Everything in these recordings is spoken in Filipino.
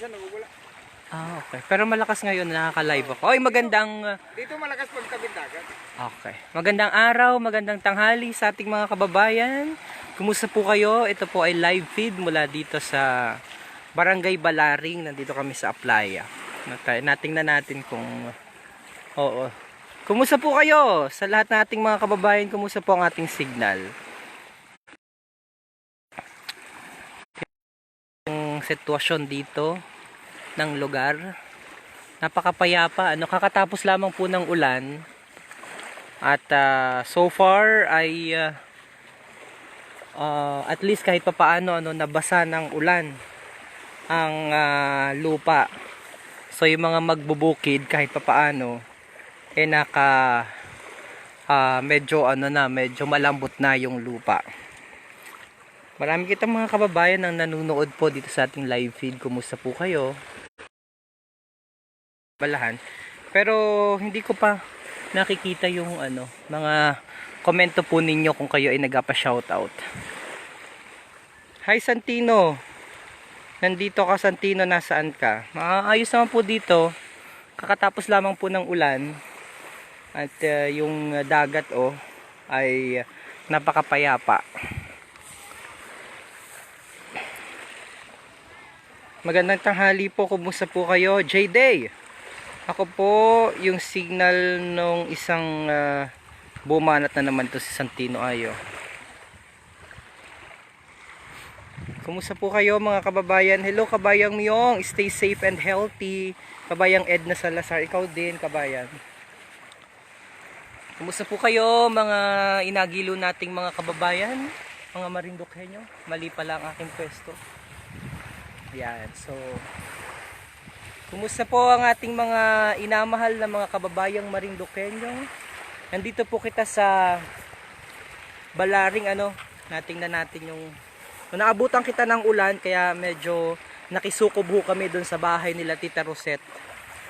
minsan nawawala. Ah, okay. Pero malakas ngayon, nakaka-live ako. Oy, magandang... uh, Dito malakas pag tabing dagat. Okay. Magandang araw, magandang tanghali sa ating mga kababayan. Kumusta po kayo? Ito po ay live feed mula dito sa Barangay Balaring. Nandito kami sa Aplaya. Nat- Natingnan natin kung... Oo. Kumusta po kayo? Sa lahat nating mga kababayan, kumusta po ang ating signal? Sitwasyon dito ng lugar. Napakapayapa. Ano, kakatapos lamang po ng ulan. At ah, so far ay ah, ah, at least kahit papaano ano nabasa ng ulan ang ah, lupa. So yung mga magbubukid kahit papaano eh naka ah, medyo ano na medyo malambot na yung lupa. Marami kitang mga kababayan ang nanonood po dito sa ating live feed. Kumusta po kayo? Balahan. Pero hindi ko pa nakikita yung ano, mga komento po ninyo kung kayo ay nagapa-shoutout. Hi Santino. Nandito ka Santino, nasaan ka? Maayos naman po dito. Kakatapos lamang po ng ulan. At uh, yung dagat oh ay napakapayapa. Magandang tanghali po. Kumusta po kayo? J-Day. Ako po yung signal nung isang uh, bumanat na naman to si Santino Ayo. Kumusta po kayo mga kababayan? Hello kabayang Myong, stay safe and healthy. Kabayang Edna Salazar, ikaw din kabayan. Kumusta po kayo mga inagilo nating mga kababayan? Mga Marinduqueño? Mali pala ang aking pwesto. Yan, so Kumusta po ang ating mga inamahal na mga kababayang Marinduqueño? Nandito po kita sa Balaring ano, natingnan natin yung naabutan kita ng ulan kaya medyo nakisukob ho kami doon sa bahay nila Tita Rosette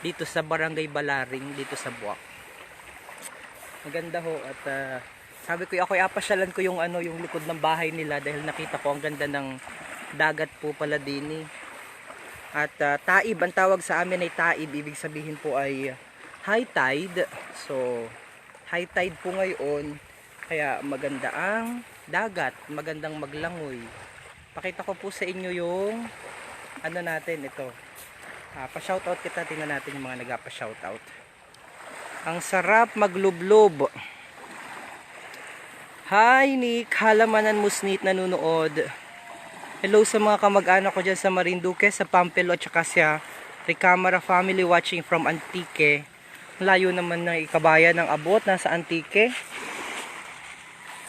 dito sa Barangay Balaring dito sa Buwak. Maganda ho at ah, sabi ko ako apasyalan ko yung ano yung likod ng bahay nila dahil nakita ko ang ganda ng dagat po pala din eh. At ah, taib, ang tawag sa amin ay taib, ibig sabihin po ay high tide. So, high tide po ngayon, kaya maganda ang dagat, magandang maglangoy. Pakita ko po sa inyo yung ano natin ito. Ah, pa-shoutout kita, tingnan natin yung mga nagapa-shoutout. Ang sarap maglublob. Hi Nick, halamanan musnit nanonood. Hello sa mga kamag-anak ko dyan sa Marinduque, sa Pampelo, at saka sa Recamara family watching from Antique. Layo naman ng ikabayan ng abot, nasa Antique.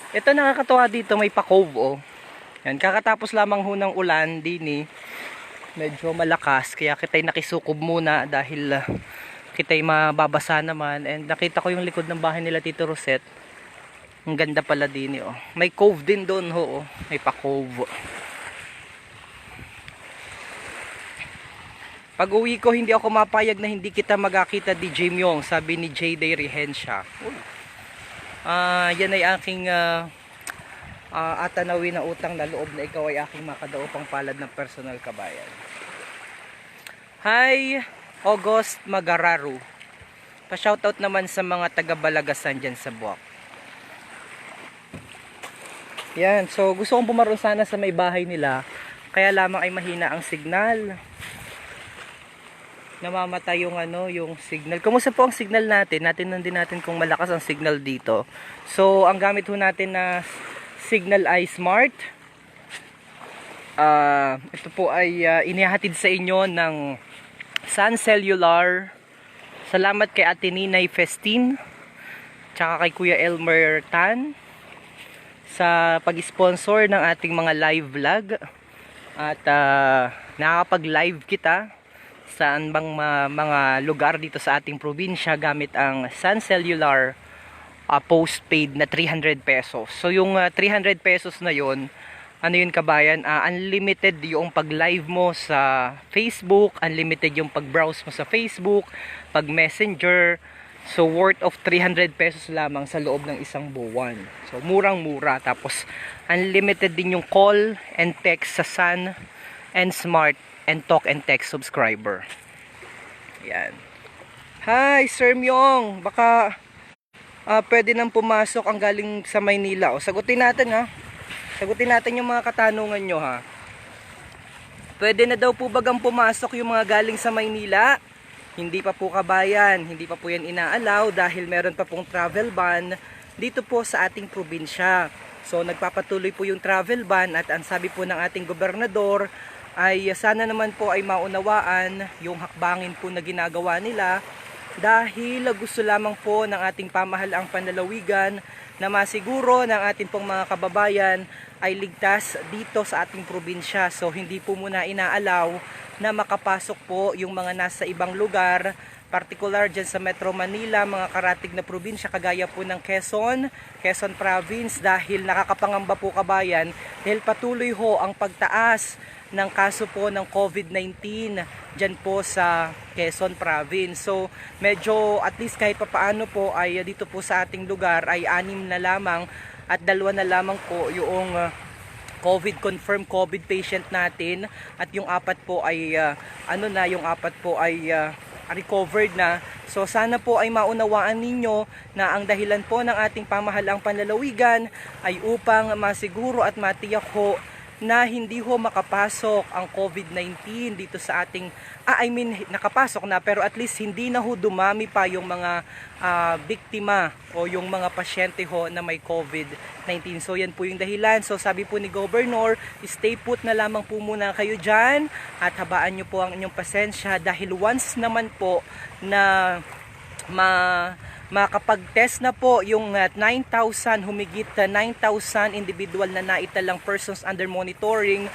Ito nakakatawa dito, may pa-cove oh. Yan, kakatapos lamang ho ng ulan, dini. Medyo malakas, kaya kita'y nakisukob muna dahil uh, kita'y mababasa naman. And nakita ko yung likod ng bahay nila Tito Rosette. Ang ganda pala din oh. May cove din doon ho, oh. may pa-cove. Pag uwi ko, hindi ako mapayag na hindi kita magakita DJ Myong, sabi ni J. Day Rehensya. Ah, yan ay aking ah, ah, atanawin na utang na loob na ikaw ay aking makadaupang palad ng personal kabayan. Hi, August Magararu. Pa-shoutout naman sa mga taga-Balagasan dyan sa Buwak. Yan, so gusto kong pumaroon sana sa may bahay nila. Kaya lamang ay mahina ang signal namamatay yung ano, yung signal. Kumusta po ang signal natin? Natin din natin kung malakas ang signal dito. So, ang gamit ho natin na signal ay smart. Ah, ito po ay ah, inihatid sa inyo ng Sun Cellular. Salamat kay Ate Ninay Festin. Tsaka kay Kuya Elmer Tan sa pag-sponsor ng ating mga live vlog. At ah, nakakapag-live kita saan bang ma- mga lugar dito sa ating probinsya gamit ang Sun Cellular uh, postpaid na 300 pesos. So yung uh, 300 pesos na yon ano yun kabayan, uh, unlimited yung pag-live mo sa Facebook, unlimited yung pag-browse mo sa Facebook, pag-messenger, so worth of 300 pesos lamang sa loob ng isang buwan. So murang-mura, tapos unlimited din yung call and text sa Sun and Smart and Talk and Text subscriber. Yan. Hi, Sir Myong. Baka ah, pwede nang pumasok ang galing sa Maynila. O, sagutin natin ha. Sagutin natin yung mga katanungan nyo ha. Pwede na daw po bagang pumasok yung mga galing sa Maynila? Hindi pa po kabayan, hindi pa po yan inaalaw dahil meron pa pong travel ban dito po sa ating probinsya. So nagpapatuloy po yung travel ban at ang sabi po ng ating gobernador ay sana naman po ay maunawaan yung hakbangin po na ginagawa nila dahil gusto lamang po ng ating pamahalaang panlalawigan na masiguro ng ating pong mga kababayan ay ligtas dito sa ating probinsya. So hindi po muna inaalaw na makapasok po yung mga nasa ibang lugar, particular dyan sa Metro Manila, mga karatig na probinsya kagaya po ng Quezon, Quezon Province dahil nakakapangamba po kabayan dahil patuloy ho ang pagtaas ng kaso po ng COVID-19 dyan po sa Quezon Province. So medyo at least kahit papaano po ay uh, dito po sa ating lugar ay anim na lamang at dalawa na lamang po yung uh, COVID confirmed COVID patient natin at yung apat po ay uh, ano na yung apat po ay uh, recovered na. So sana po ay maunawaan ninyo na ang dahilan po ng ating pamahalaang panlalawigan ay upang masiguro at matiyak ho na hindi ho makapasok ang COVID-19 dito sa ating ah, I mean nakapasok na pero at least hindi na ho dumami pa yung mga ah, biktima o yung mga pasyente ho na may COVID-19. So yan po yung dahilan. So sabi po ni Governor, stay put na lamang po muna kayo dyan at habaan nyo po ang inyong pasensya dahil once naman po na ma makapag-test na po yung uh, 9,000 humigit uh, 9,000 individual na naitalang persons under monitoring.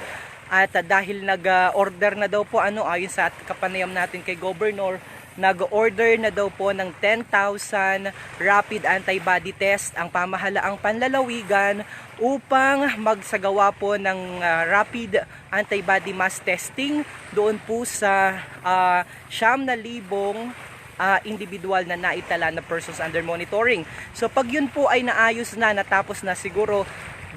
At uh, dahil nag-order na daw po ano ayon sa kapanayam natin kay governor nag-order na daw po ng 10,000 rapid antibody test ang pamahalaang panlalawigan upang magsagawa po ng uh, rapid antibody mass testing doon po sa uh, na libong ah, individual na naitala na persons under monitoring. So pag yun po ay naayos na, natapos na siguro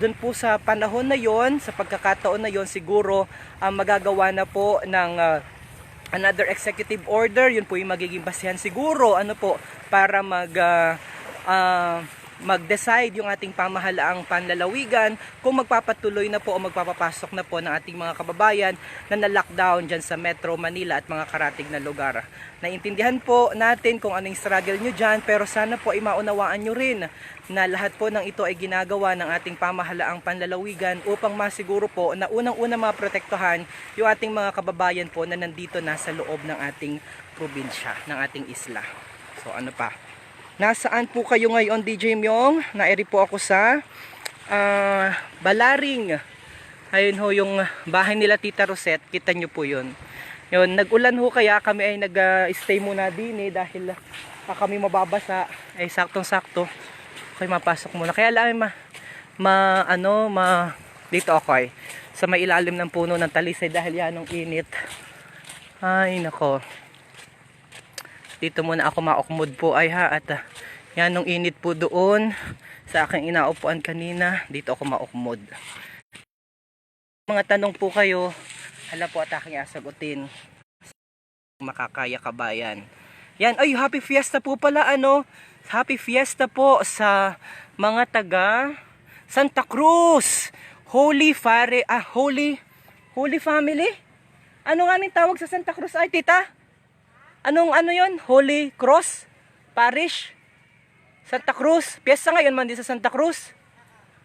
dun po sa panahon na yon, sa pagkakataon na yon siguro ah, magagawa na po ng ah, another executive order, yun po yung magiging basihan siguro ano po para mag ah, ah, mag-decide yung ating pamahalaang panlalawigan kung magpapatuloy na po o magpapapasok na po ng ating mga kababayan na na-lockdown dyan sa Metro Manila at mga karatig na lugar. Naintindihan po natin kung anong struggle nyo dyan pero sana po ay maunawaan nyo rin na lahat po ng ito ay ginagawa ng ating pamahalaang panlalawigan upang masiguro po na unang-una maprotektahan yung ating mga kababayan po na nandito na sa loob ng ating probinsya, ng ating isla. So ano pa? Nasaan po kayo ngayon DJ Myong? Naeri po ako sa ah, Balaring. Ayun ho yung bahay nila Tita Rosette. Kita nyo po yun. Yun, nag-ulan ho kaya kami ay nag-stay muna din eh dahil ah, kami mababasa. Ay saktong-sakto. Okay, mapasok muna. Kaya lang ma, ma ano, ma dito ako ay sa may ilalim ng puno ng talisay dahil yan ang init. Ay nako dito muna ako maokmod po ay ha at ah, yan nung init po doon sa aking inaupuan kanina dito ako maokmod. Mga tanong po kayo hala po at aking asagutin. Makakaya kabayan yan? Ay happy fiesta po pala ano? Happy fiesta po sa mga taga Santa Cruz. Holy Fare ah Holy Holy Family? Ano nga tawag sa Santa Cruz? Ay tita Anong ano yon? Holy Cross Parish? Santa Cruz? Piyesta ngayon man din sa Santa Cruz.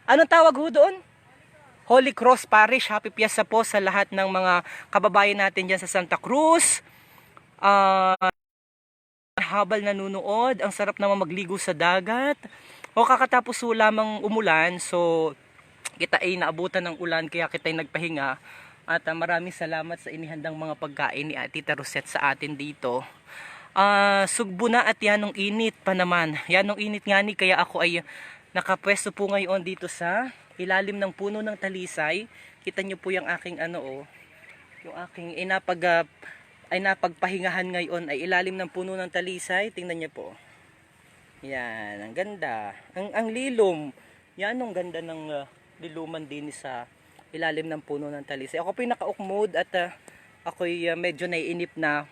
Anong tawag ho doon? Holy Cross Parish. Happy piyesta po sa lahat ng mga kababayan natin dyan sa Santa Cruz. Ah... habal nanunood. Ang sarap naman magligo sa dagat. O kakatapos ho lamang umulan. So, kita ay naabutan ng ulan kaya kita ay nagpahinga. At ah, maraming salamat sa inihandang mga pagkain ni Tita Rosette sa atin dito. Ah, sugbo na at yanong init pa naman. Yanong init nga ni kaya ako ay nakapwesto po ngayon dito sa ilalim ng puno ng talisay. Kita niyo po yung aking ano oh, yung aking inapag ah, ay napagpahingahan ngayon ay ilalim ng puno ng talisay. Tingnan niyo po. Yan, ang ganda. Ang ang lilom. Yan ang ganda ng ah, liluman din sa ilalim ng puno ng talisay. Ako po yung naka-ukmod at ah, ako'y ah, medyo naiinip na.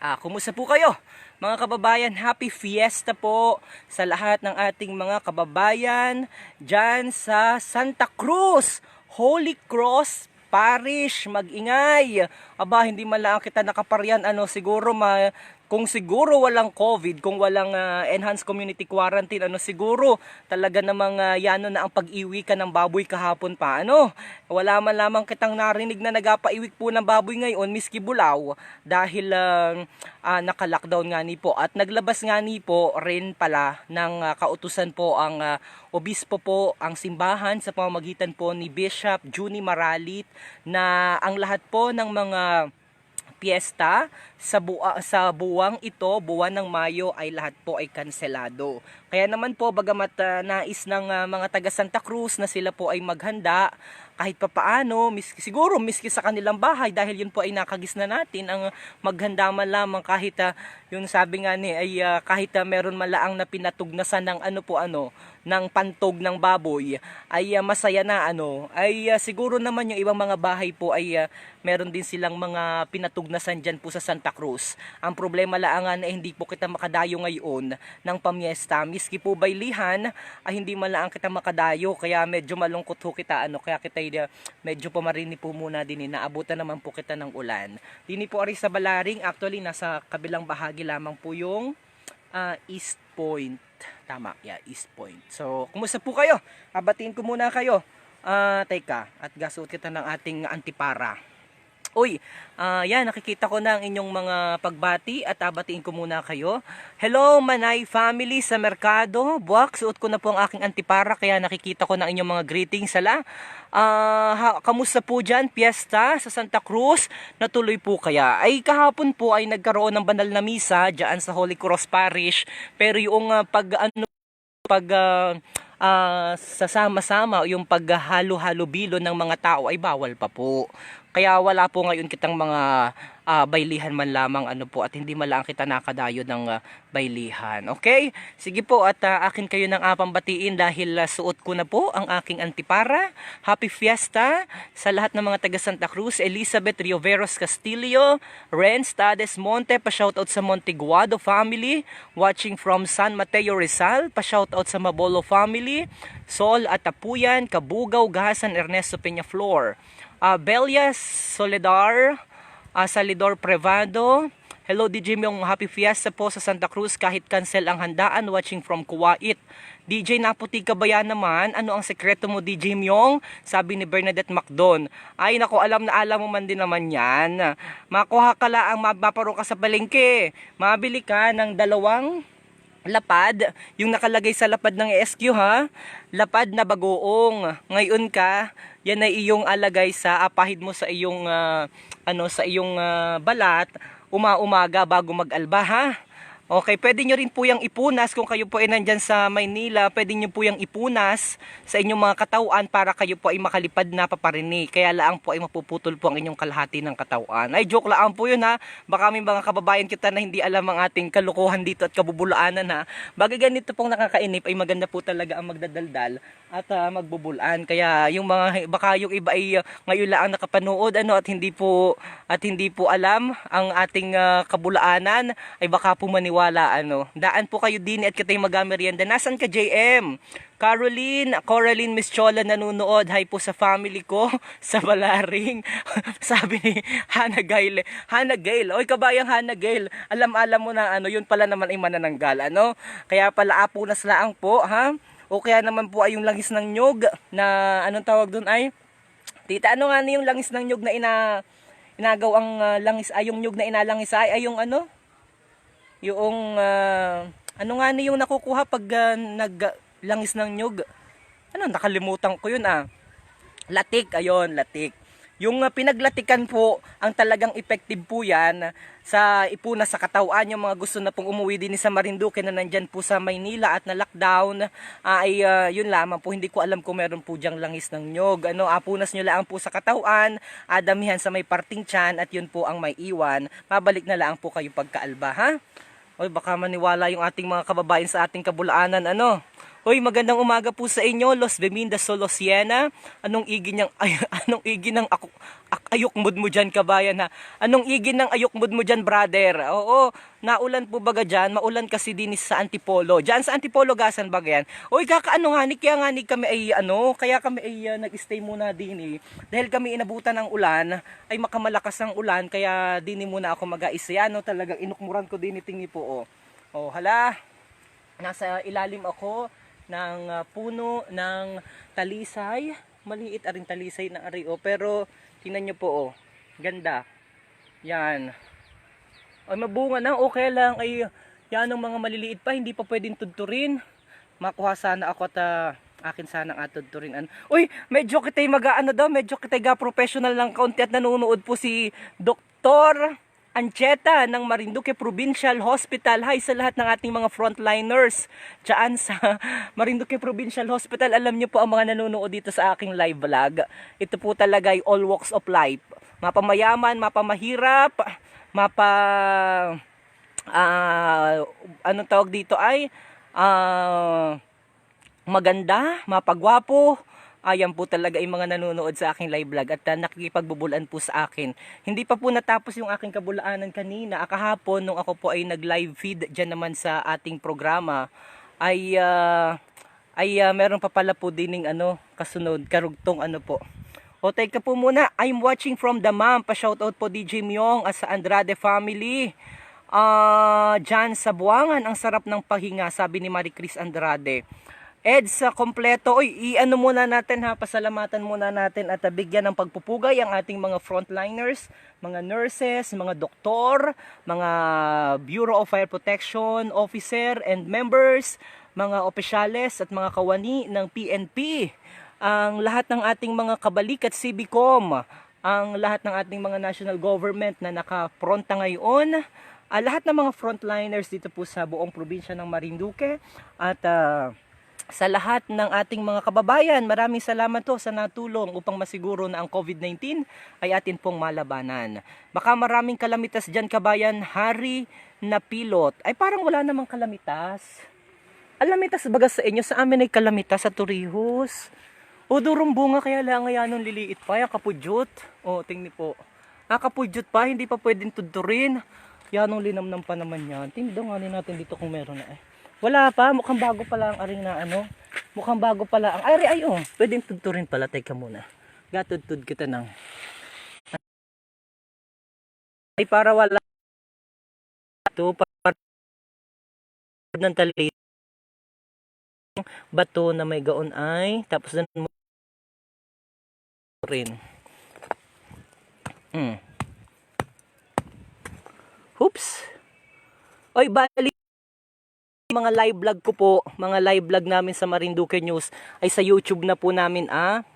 Ah, kumusta po kayo? Mga kababayan, happy fiesta po sa lahat ng ating mga kababayan dyan sa Santa Cruz, Holy Cross Parish. Mag-ingay. Aba, hindi man kita nakaparian. Ano, siguro ma kung siguro walang COVID, kung walang ah, enhanced community quarantine, ano siguro talaga namang uh, yano na ang pag-iwi ka ng baboy kahapon pa. Ano? Wala man lamang kitang narinig na nagapaiwik po ng baboy ngayon, miski bulaw, dahil uh, naka-lockdown nga ni po. At naglabas nga ni po rin pala ng ah, kautusan po ang ah, obispo po, ang simbahan sa pamamagitan po ni Bishop Juni Maralit na ang lahat po ng mga piyesta sa bua, sa buwang ito, buwan ng Mayo ay lahat po ay kanselado. Kaya naman po bagamat ah, nais ng ah, mga taga Santa Cruz na sila po ay maghanda kahit papaano, miski, siguro miski sa kanilang bahay dahil yun po ay nakagis na natin ang maghanda man lamang kahit ah, yun sabi nga ni ay ah, kahit ah, meron man laang na pinatugnasan ng ano po ano ng pantog ng baboy ay ah, masaya na ano ay ah, siguro naman yung ibang mga bahay po ay ah, meron din silang mga pinatugnasan dyan po sa Santa Cruz. Ang problema laangan na hindi po kita makadayo ngayon ng pamiesta. Miski po baylihan ay hindi man lang kita makadayo kaya medyo malungkot ho kita ano kaya kita uh, medyo pamarini po muna din eh. naabutan naman po kita ng ulan. Dini po ari sa Balaring actually nasa kabilang bahagi lamang po yung ah, East Point. Tama, yeah, East Point. So, kumusta po kayo? Abatiin ko muna kayo. Ah, teka, at gasuot kita ng ating antipara. Uy, ah yan, nakikita ko na ang inyong mga pagbati at abatiin ko muna kayo. Hello, Manay family sa Merkado. Buwak, suot ko na po ang aking antipara kaya nakikita ko na ang inyong mga greetings. Sala. Ah, ha, kamusta po dyan? Fiesta sa Santa Cruz? Natuloy po kaya? Ay, kahapon po ay nagkaroon ng banal na misa dyan sa Holy Cross Parish. Pero yung ah, pag ano pag ah, ah, sasama-sama o yung paghalo-halo bilo ng mga tao ay bawal pa po. Kaya wala po ngayon kitang mga ah, baylihan man lamang ano po at hindi man lang kita nakadayo ng ah, baylihan. Okay? Sige po at ah, akin kayo ng apambatiin dahil ah, suot ko na po ang aking antipara. Happy Fiesta sa lahat ng mga taga Santa Cruz, Elizabeth Rioveros Castillo, Ren Stades Monte, pa-shoutout sa Montiguado family, watching from San Mateo Rizal, pa-shoutout sa Mabolo family, Sol at Tapuyan, Kabugaw, Gahasan, Ernesto Peñaflor. Uh, Belias Soledar, uh, Salidor Prevado. Hello DJ Myong, happy fiesta po sa Santa Cruz kahit cancel ang handaan watching from Kuwait. DJ Naputi Kabayan naman, ano ang sekreto mo DJ Myong? Sabi ni Bernadette Macdon. Ay nako, alam na alam mo man din naman yan. Makuha ka lang, maparo ka sa palengke. Mabili ka ng dalawang lapad, yung nakalagay sa lapad ng SQ ha, lapad na bagoong. Ngayon ka, yan ay iyong alagay sa apahid mo sa iyong ah, ano sa iyong ah, balat uma-umaga bago mag-alba ha. Okay, pwede nyo rin po yung ipunas kung kayo po ay nandyan sa Maynila, pwede nyo po yung ipunas sa inyong mga katawan para kayo po ay makalipad na paparini. Kaya laang po ay mapuputol po ang inyong kalahati ng katawan. Ay, joke lang po yun ha. Baka may mga kababayan kita na hindi alam ang ating kalukuhan dito at kabubulaanan ha. Bagay ganito pong nakakainip ay maganda po talaga ang magdadaldal at ah, magbubulaan. Kaya yung mga baka yung iba ay ah, ngayon lang nakapanood ano at hindi po at hindi po alam ang ating ah, kabulaanan ay baka po maniwala ano. Daan po kayo din at katay magamerienda. Nasaan ka JM? Caroline, Coraline Miss Chola nanonood. Hi po sa family ko sa Balaring. Sabi ni Hana Gail. Hana Gail. Oy, kabayang Hana Gail. Alam-alam mo na ano, yun pala naman ay manananggal. Ano? Kaya pala apunas laang po, ha? O kaya naman po ay yung langis ng nyog na anong tawag doon ay Tita, ano nga na yung langis ng nyog na ina inagaw ang ah, langis ay yung nyog na inalangis ay ay yung ano? Yung ah, ano nga ni yung nakukuha pag ah, naglangis ng nyog? Ano nakalimutan ko yun ah. Latik, ayon, latik. Yung uh, pinaglatikan po, ang talagang effective po yan sa ipuna sa katawan. Yung mga gusto na pong umuwi din sa Marinduque na nandyan po sa Maynila at na lockdown, ah, ay uh, yun lamang po. Hindi ko alam kung meron po dyang langis ng nyog. Ano, apunas nyo lang po sa katawan, adamihan sa may parting tiyan at yun po ang may iwan. Mabalik na lang po kayo pagkaalba, ha? Oy, baka maniwala yung ating mga kababayan sa ating kabulaanan, ano? Hoy, magandang umaga po sa inyo, Los Beminda Solosiena. Anong igi ng ay, anong igi ng ako, ak, ayokmod mo diyan kabayan ha? Anong igi ng ayokmod mo diyan, brother? Oo, naulan po baga diyan, maulan kasi din sa Antipolo. Diyan sa Antipolo gasan baga yan. Hoy, kakaano nga ni kaya nga ni kami ay ano, kaya kami ay uh, nag-stay muna din eh. Dahil kami inabutan ng ulan, ay makamalakas ang ulan kaya din muna ako mag-aisa. Ano talagang inukmuran ko din itingi po oh. Oh, hala. Nasa ilalim ako ng uh, puno ng talisay. Maliit aring talisay ng ario. Pero, tingnan nyo po, oh. Ganda. Yan. Ay, mabunga na. Okay lang. Ay, yan ang mga maliliit pa. Hindi pa pwedeng tudturin. Makuha sana ako at ah, akin sana ang atudturin. An- Uy, medyo kita'y mag ano daw, medyo kita'y ga professional ng kaunti at nanonood po si Doktor Ancheta ng Marinduque Provincial Hospital. Hi sa lahat ng ating mga frontliners dyan sa Marinduque Provincial Hospital. Alam niyo po ang mga nanonood dito sa aking live vlog. Ito po talaga ay all walks of life. Mapamayaman, mapamahirap, mapa... ah anong tawag dito ay... ah maganda, mapagwapo. Ayan po talaga yung mga nanonood sa aking live vlog at uh, nakikipagbubulan po sa akin. Hindi pa po natapos yung aking kabulaanan kanina. Akahapon nung ako po ay nag-live feed dyan naman sa ating programa ay ah, ay ah, meron pa pala po dining ano kasunod karugtong ano po. O teka po muna, I'm watching from the mom. Pa-shoutout po DJ Myong at sa Andrade family. Ah, dyan sa Buangan, ang sarap ng pahinga, sabi ni Marie Chris Andrade. Ed sa kompleto, oy, i-ano muna natin ha, pasalamatan muna natin at bigyan ng pagpupugay ang ating mga frontliners, mga nurses, mga doktor, mga Bureau of Fire Protection officer and members, mga opisyales at mga kawani ng PNP, ang lahat ng ating mga kabalik at Cibicom, ang lahat ng ating mga national government na nakapronta ngayon, ah, lahat ng mga frontliners dito po sa buong probinsya ng Marinduque at ah, sa lahat ng ating mga kababayan, maraming salamat to sa natulong upang masiguro na ang COVID-19 ay atin pong malabanan. Baka maraming kalamitas dyan kabayan, hari na pilot. Ay parang wala namang kalamitas. Alamitas baga sa inyo, sa amin ay kalamitas sa Torrijos. O durong bunga kaya lang ngayon liliit pa, yung kapudyot. O tingni po. Ah, pa, hindi pa pwedeng tudurin. Yanong linamnam pa naman yan. Tinidonganin natin dito kung meron na eh. Wala pa, mukhang bago pala ang aring na ano. Mukhang bago pala ang ay ay oh, pwedeng tuturin pala. Teka muna. Gatudtud kita ng ay para wala ito para ng tali bato na may gaon ay tapos doon mo rin hmm. Oops. Oy, bali mga live vlog ko po, mga live vlog namin sa Marinduque News ay sa YouTube na po namin ah.